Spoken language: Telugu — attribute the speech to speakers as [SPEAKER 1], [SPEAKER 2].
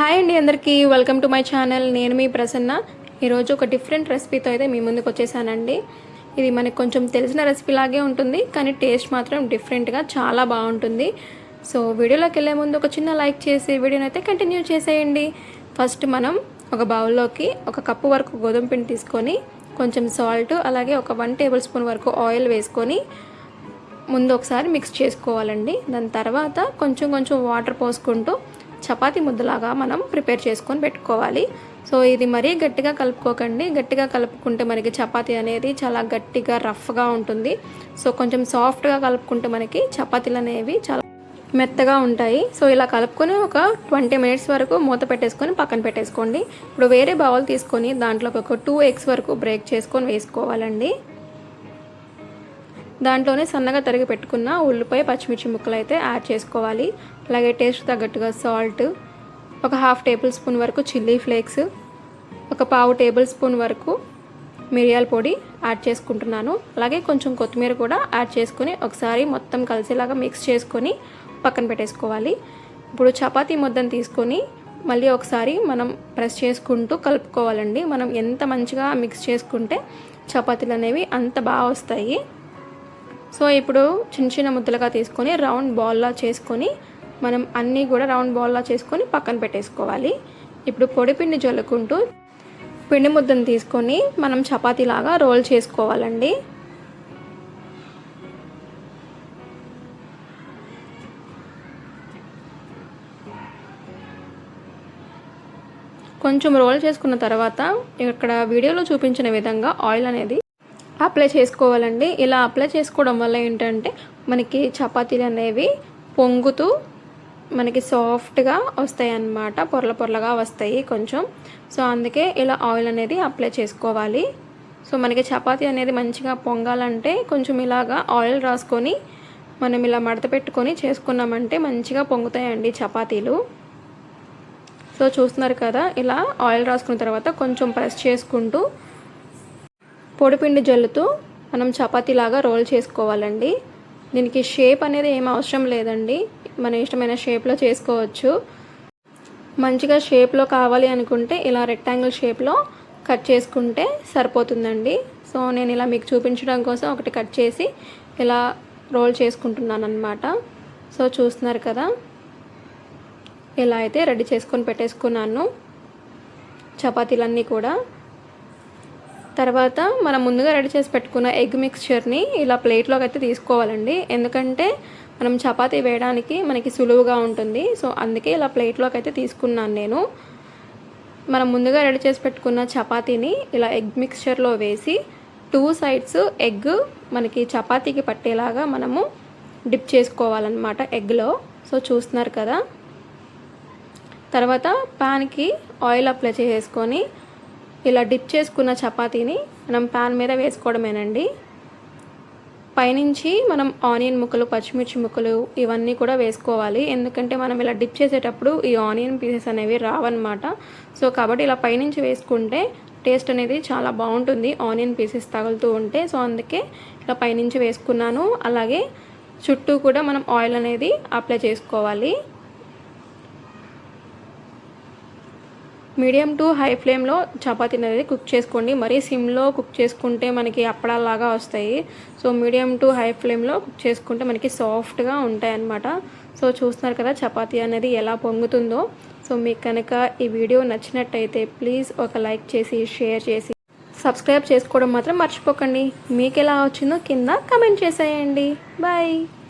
[SPEAKER 1] హాయ్ అండి అందరికీ. వెల్కమ్ టు మై ఛానల్ నేను మీ ప్రసన్న. ఈరోజు ఒక డిఫరెంట్ రెసిపీతో అయితే మీ ముందుకు వచ్చేసానండి. ఇది మనకు కొంచెం తెలిసిన రెసిపీ లాగే ఉంటుంది కానీ టేస్ట్ మాత్రం డిఫరెంట్గా చాలా బాగుంటుంది. సో వీడియోలోకి వెళ్ళే ముందు ఒక చిన్న లైక్ చేసి వీడియోని అయితే కంటిన్యూ చేసేయండి. ఫస్ట్ మనం ఒక బౌల్లోకి ఒక కప్పు వరకు గోధుమ పిండి తీసుకొని కొంచెం సాల్ట్ అలాగే ఒక వన్ టేబుల్ స్పూన్ వరకు ఆయిల్ వేసుకొని ముందు ఒకసారి మిక్స్ చేసుకోవాలండి. దాని తర్వాత కొంచెం కొంచెం వాటర్ పోసుకుంటూ చపాతీ ముద్దలాగా మనం ప్రిపేర్ చేసుకొని పెట్టుకోవాలి. సో ఇది మరీ గట్టిగా కలుపుకోకండి. గట్టిగా కలుపుకుంటే మనకి చపాతీ అనేది చాలా గట్టిగా రఫ్గా ఉంటుంది. సో కొంచెం సాఫ్ట్గా కలుపుకుంటే మనకి చపాతీలు అనేవి చాలా మెత్తగా ఉంటాయి. సో ఇలా కలుపుకొని ఒక ట్వంటీ మినిట్స్ వరకు మూత పెట్టేసుకొని పక్కన పెట్టేసుకోండి. ఇప్పుడు వేరే బౌల్ తీసుకొని దాంట్లో ఒక టూ ఎగ్స్ వరకు బ్రేక్ చేసుకొని వేసుకోవాలండి. దాంట్లోనే సన్నగా తరిగి పెట్టుకున్న ఉల్లిపాయ పచ్చిమిర్చి ముక్కలు అయితే యాడ్ చేసుకోవాలి. అలాగే టేస్ట్ తగ్గట్టుగా సాల్ట్ ఒక హాఫ్ టేబుల్ స్పూన్ వరకు చిల్లీ ఫ్లేక్స్ ఒక పావు టేబుల్ స్పూన్ వరకు మిరియాల పొడి యాడ్ చేసుకుంటున్నాను. అలాగే కొంచెం కొత్తిమీర కూడా యాడ్ చేసుకొని ఒకసారి మొత్తం కలిసేలాగా మిక్స్ చేసుకొని పక్కన పెట్టేసుకోవాలి. ఇప్పుడు చపాతీ ముద్దను తీసుకొని మళ్ళీ ఒకసారి మనం ప్రెస్ చేసుకుంటూ కలుపుకోవాలండి. మనం ఎంత మంచిగా మిక్స్ చేసుకుంటే చపాతీలు అనేవి అంత బాగా వస్తాయి. సో ఇప్పుడు చిన్న చిన్న ముద్దలుగా తీసుకొని రౌండ్ బాల్లా చేసుకొని మనం అన్నీ కూడా రౌండ్ బాల్లా చేసుకొని పక్కన పెట్టేసుకోవాలి. ఇప్పుడు పొడి పిండి జల్లుకుంటూ పిండి ముద్దను తీసుకొని మనం చపాతీలాగా రోల్ చేసుకోవాలండి. కొంచెం రోల్ చేసుకున్న తర్వాత ఇక్కడ వీడియోలో చూపించిన విధంగా ఆయిల్ అనేది అప్లై చేసుకోవాలండి. ఇలా అప్లై చేసుకోవడం వల్ల ఏంటంటే మనకి చపాతీలు అనేవి పొంగుతూ మనకి సాఫ్ట్గా వస్తాయి అన్నమాట పొరల పొరలుగా వస్తాయి కొంచెం. సో అందుకే ఇలా ఆయిల్ అనేది అప్లై చేసుకోవాలి. సో మనకి చపాతీ అనేది మంచిగా పొంగాలంటే కొంచెం ఇలాగా ఆయిల్ రాసుకొని మనం ఇలా మడత పెట్టుకొని చేసుకున్నామంటే మంచిగా పొంగుతాయండి చపాతీలు. సో చూస్తున్నారు కదా ఇలా ఆయిల్ రాసుకున్న తర్వాత కొంచెం ప్రెస్ చేసుకుంటూ పొడిపిండి జల్లుతూ మనం చపాతీలాగా రోల్ చేసుకోవాలండి. దీనికి షేప్ అనేది ఏం అవసరం లేదండి. మన ఇష్టమైన షేప్లో చేసుకోవచ్చు. మంచిగా షేప్లో కావాలి అనుకుంటే ఇలా రెక్టాంగిల్ షేప్లో కట్ చేసుకుంటే సరిపోతుందండి. సో నేను ఇలా మీకు చూపించడం కోసం ఒకటి కట్ చేసి ఇలా రోల్ చేసుకుంటున్నాను అనమాట సో చూస్తున్నారు కదా. ఇలా అయితే రెడీ చేసుకొని పెట్టేసుకున్నాను. చపాతీలన్నీ కూడా. తర్వాత మనం ముందుగా రెడీ చేసి పెట్టుకున్న ఎగ్ మిక్స్చర్ని ఇలా ప్లేట్లోకి అయితే తీసుకోవాలండి. ఎందుకంటే మనం చపాతీ వేయడానికి మనకి సులువుగా ఉంటుంది. సో అందుకే ఇలా ప్లేట్లోకి అయితే తీసుకున్నాను నేను. మనం ముందుగా రెడీ చేసి పెట్టుకున్న చపాతీని ఇలా ఎగ్ మిక్స్చర్లో వేసి టూ సైడ్స్ ఎగ్ మనకి చపాతీకి పట్టేలాగా మనము డిప్ చేసుకోవాలన్నమాట ఎగ్లో. సో చూస్తున్నారు కదా? తర్వాత ప్యాన్కి ఆయిల్ అప్లై చేసుకొని ఇలా డిప్ చేసుకున్న చపాతీని మనం ప్యాన్ మీద వేసుకోవడమేనండి. పైనుంచి మనం ఆనియన్ ముక్కలు పచ్చిమిర్చి ముక్కలు ఇవన్నీ కూడా వేసుకోవాలి. ఎందుకంటే మనం ఇలా డిప్ చేసేటప్పుడు ఈ ఆనియన్ పీసెస్ అనేవి రావన్నమాట. సో కాబట్టి ఇలా పైనుంచి వేసుకుంటే టేస్ట్ అనేది చాలా బాగుంటుంది. ఆనియన్ పీసెస్ తగులుతూ ఉంటే సో అందుకే ఇలా పైనుంచి వేసుకున్నాను. అలాగే చుట్టూ కూడా మనం ఆయిల్ అనేది అప్లై చేసుకోవాలి. మీడియం టు హై ఫ్లేమ్లో చపాతీ అనేది కుక్ చేసుకోండి. మరీ సిమ్లో కుక్ చేసుకుంటే మనకి అప్పడాలాగా వస్తాయి. సో మీడియం టు హై ఫ్లేమ్లో కుక్ చేసుకుంటే మనకి సాఫ్ట్గా ఉంటాయి అన్నమాట. సో చూస్తున్నారు కదా చపాతీ అనేది ఎలా పొంగుతుందో. సో మీకు కనుక ఈ వీడియో నచ్చినట్టయితే ప్లీజ్ ఒక లైక్ చేసి షేర్ చేసి సబ్స్క్రైబ్ చేసుకోవడం మాత్రం మర్చిపోకండి. మీకు ఎలా వచ్చిందో కింద కమెంట్ చేసేయండి. బాయ్.